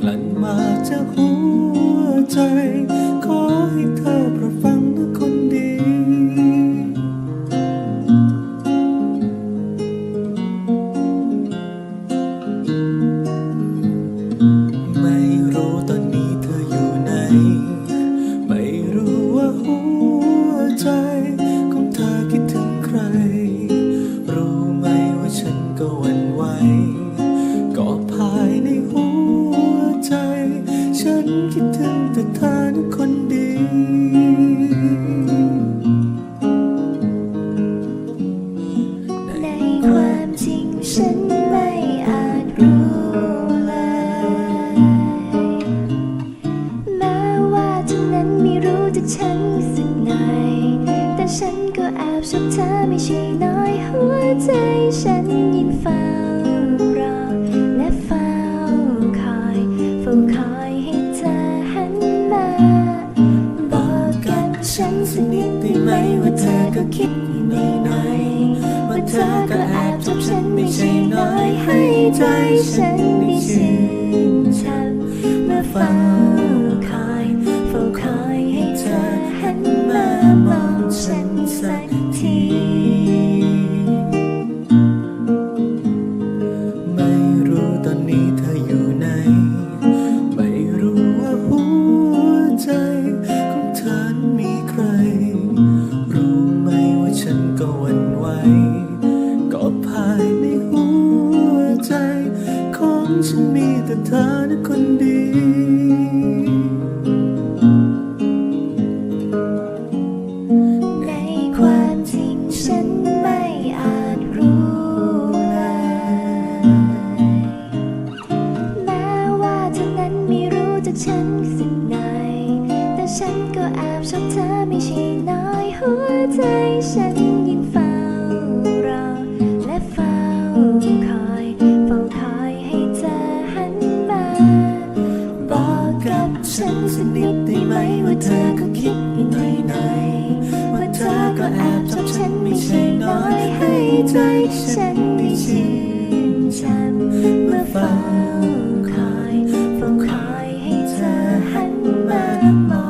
กลั่นมาจากหัวใจ ขอให้เธอประ คิดถึงแต่เธอนะคนดี ในความจริงฉันไม่อาจรู้เลย แม้ว่าเธอนั้นไม่รู้จักฉันสักหน่แต่ฉันก็แอบชอบเธอไม่ใช่น้อยหัวใจฉัน ว่าเธอก็คิดอยู่ในในว่าเธอก็แอบชอบฉันไม่ใช่น้อยให้ใจฉันได้ชื่นชมเมื่อฟัง นะคนดี ในความจริงฉันไม่อาจรู้เลยแม้ว่าเธอนั้นไม่รู้จากฉันสักหน่อยแต่ฉันก็แอบชอบเธอไม่ใช่น้อยหัวใจ ม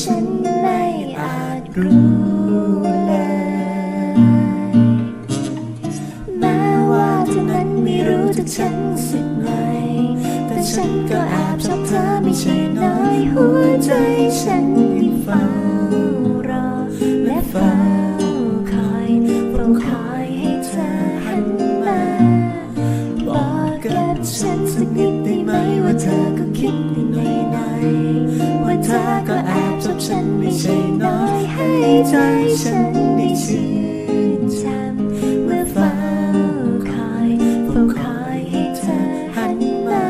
ฉันไม่อาจรู้เลย แม้ว่าเธอนั้นไม่รู้จักฉันสักหน่อยแต่ฉันก็แอบชอบเธอไม่ใช่น้อยหัวใจฉัน ฉันไม่ใช่น้อยให้ใจฉันได้ชื่นชมเมื่อฟ้าคอยเฝ้าคอยให้เธอหันมา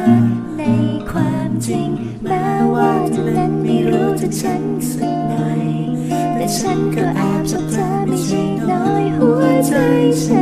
ในความจริงแม้ว่าเธอนั้นไม่รู้จักฉันสักหน่อยแต่ฉันก็แอบชอบเธอไม่ใช่น้อยหัวใจฉัน